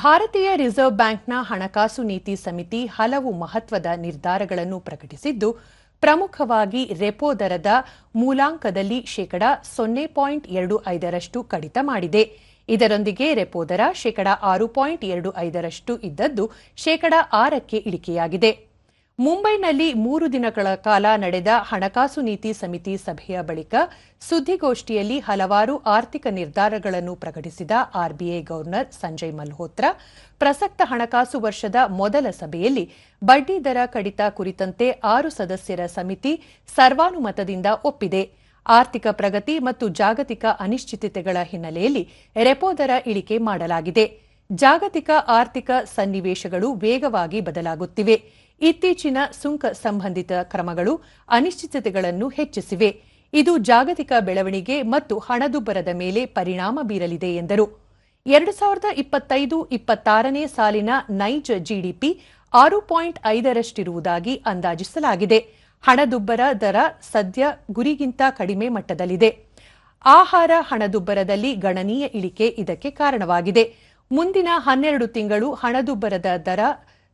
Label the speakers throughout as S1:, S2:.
S1: ಭಾರತೀಯ ರಿಸರ್ವ್ ಬ್ಯಾಂಕ್ನ ಹಣಕಾಸು ನೀತಿ ಸಮಿತಿ ಹಲವು ಮಹತ್ವದ ನಿರ್ಧಾರಗಳನ್ನು ಪ್ರಕಟಿಸಿದ್ದು, ಪ್ರಮುಖವಾಗಿ ರೆಪೋ ದರದ ಮೂಲಾಂಕದಲ್ಲಿ ಶೇಕಡಾ ಸೊನ್ನೆ ಪಾಯಿಂಟ್ ಎರಡು ಐದರಷ್ಟು ಕಡಿತ ಮಾಡಿದೆ. ಇದರೊಂದಿಗೆ ರೆಪೋ ದರ ಶೇಕಡಾ ಆರು ಪಾಯಿಂಟ್ ಎರಡು ಐದರಷ್ಟು ಇದ್ದದ್ದು ಶೇಕಡ ಆರಕ್ಕೆ ಇಳಿಕೆಯಾಗಿದೆ. ಮುಂಬೈನಲ್ಲಿ ಮೂರು ದಿನಗಳ ಕಾಲ ನಡೆದ ಹಣಕಾಸು ನೀತಿ ಸಮಿತಿ ಸಭೆಯ ಬಳಿಕ ಸುದ್ದಿಗೋಷ್ಠಿಯಲ್ಲಿ ಹಲವಾರು ಆರ್ಥಿಕ ನಿರ್ಧಾರಗಳನ್ನು ಪ್ರಕಟಿಸಿದ ಆರ್ಬಿಐ ಗವರ್ನರ್ ಸಂಜಯ್ ಮಲ್ಹೋತ್ರಾ, ಪ್ರಸಕ್ತ ಹಣಕಾಸು ವರ್ಷದ ಮೊದಲ ಸಭೆಯಲ್ಲಿ ಬಡ್ಡಿ ದರ ಕಡಿತ ಕುರಿತಂತೆ ಆರು ಸದಸ್ಯರ ಸಮಿತಿ ಸರ್ವಾನುಮತದಿಂದ ಒಪ್ಪಿದೆ. ಆರ್ಥಿಕ ಪ್ರಗತಿ ಮತ್ತು ಜಾಗತಿಕ ಅನಿಶ್ಚಿತತೆಗಳ ಹಿನ್ನೆಲೆಯಲ್ಲಿ ರೆಪೋ ದರ ಇಳಿಕೆ ಮಾಡಲಾಗಿದೆ. ಜಾಗತಿಕ ಆರ್ಥಿಕ ಸನ್ನಿವೇಶಗಳು ವೇಗವಾಗಿ ಬದಲಾಗುತ್ತಿವೆ. ಇತ್ತೀಚಿನ ಸುಂಕ ಸಂಬಂಧಿತ ಕ್ರಮಗಳು ಅನಿಶ್ಚಿತತೆಗಳನ್ನು ಹೆಚ್ಚಿಸಿವೆ. ಇದು ಜಾಗತಿಕ ಬೆಳವಣಿಗೆ ಮತ್ತು ಹಣದುಬ್ಬರದ ಮೇಲೆ ಪರಿಣಾಮ ಬೀರಲಿದೆ ಎಂದರು. ಎರಡು ಸಾವಿರದ ಇಪ್ಪತ್ತೈದು ಇಪ್ಪತ್ತಾರನೇ ಸಾಲಿನ ನೈಜ ಜಿಡಿಪಿ ಆರು ಪಾಯಿಂಟ್ ಐದರಷ್ಟಿರುವುದಾಗಿ ಅಂದಾಜಿಸಲಾಗಿದೆ. ಹಣದುಬ್ಬರ ದರ ಸದ್ಯ ಗುರಿಗಿಂತ ಕಡಿಮೆ ಮಟ್ಟದಲ್ಲಿದೆ. ಆಹಾರ ಹಣದುಬ್ಬರದಲ್ಲಿ ಗಣನೀಯ ಇಳಿಕೆ ಇದಕ್ಕೆ ಕಾರಣವಾಗಿದೆ. ಮುಂದಿನ ಹನ್ನೆರಡು ತಿಂಗಳು ಹಣದುಬ್ಬರದ ದರ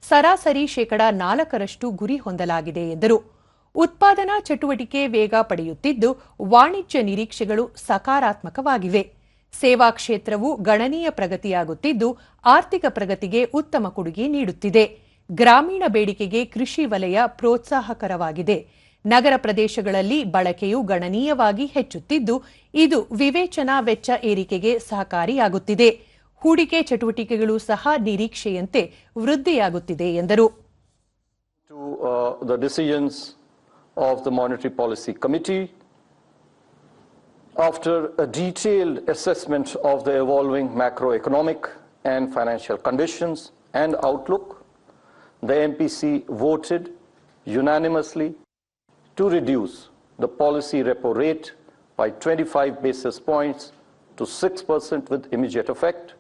S1: ಸರಾಸರಿ ಶೇಕಡಾ ನಾಲ್ಕರಷ್ಟು ಗುರಿ ಹೊಂದಲಾಗಿದೆ ಎಂದರು. ಉತ್ಪಾದನಾ ಚಟುವಟಿಕೆ ವೇಗ ಪಡೆಯುತ್ತಿದ್ದು, ವಾಣಿಜ್ಯ ನಿರೀಕ್ಷೆಗಳು ಸಕಾರಾತ್ಮಕವಾಗಿವೆ. ಸೇವಾ ಕ್ಷೇತ್ರವು ಗಣನೀಯ ಪ್ರಗತಿಯಾಗುತ್ತಿದ್ದು, ಆರ್ಥಿಕ ಪ್ರಗತಿಗೆ ಉತ್ತಮ ಕೊಡುಗೆ ನೀಡುತ್ತಿದೆ. ಗ್ರಾಮೀಣ ಬೇಡಿಕೆಗೆ ಕೃಷಿ ವಲಯ ಪ್ರೋತ್ಸಾಹಕರವಾಗಿದೆ. ನಗರ ಪ್ರದೇಶಗಳಲ್ಲಿ ಬಳಕೆಯು ಗಣನೀಯವಾಗಿ ಹೆಚ್ಚುತ್ತಿದ್ದು, ಇದು ವಿವೇಚನಾ ವೆಚ್ಚ ಏರಿಕೆಗೆ ಸಹಕಾರಿಯಾಗುತ್ತಿದೆ. ಹೂಡಿಕೆ ಚಟುವಟಿಕೆಗಳು ಸಹ ನಿರೀಕ್ಷೆಯಂತೆ ವೃದ್ಧಿಯಾಗುತ್ತಿದೆ ಎಂದರು
S2: to uh, the decisions of the Monetary Policy Committee. After a detailed assessment of the evolving macroeconomic and financial conditions and outlook, the MPC voted unanimously to reduce the policy repo rate by 25 basis points to 6% with immediate effect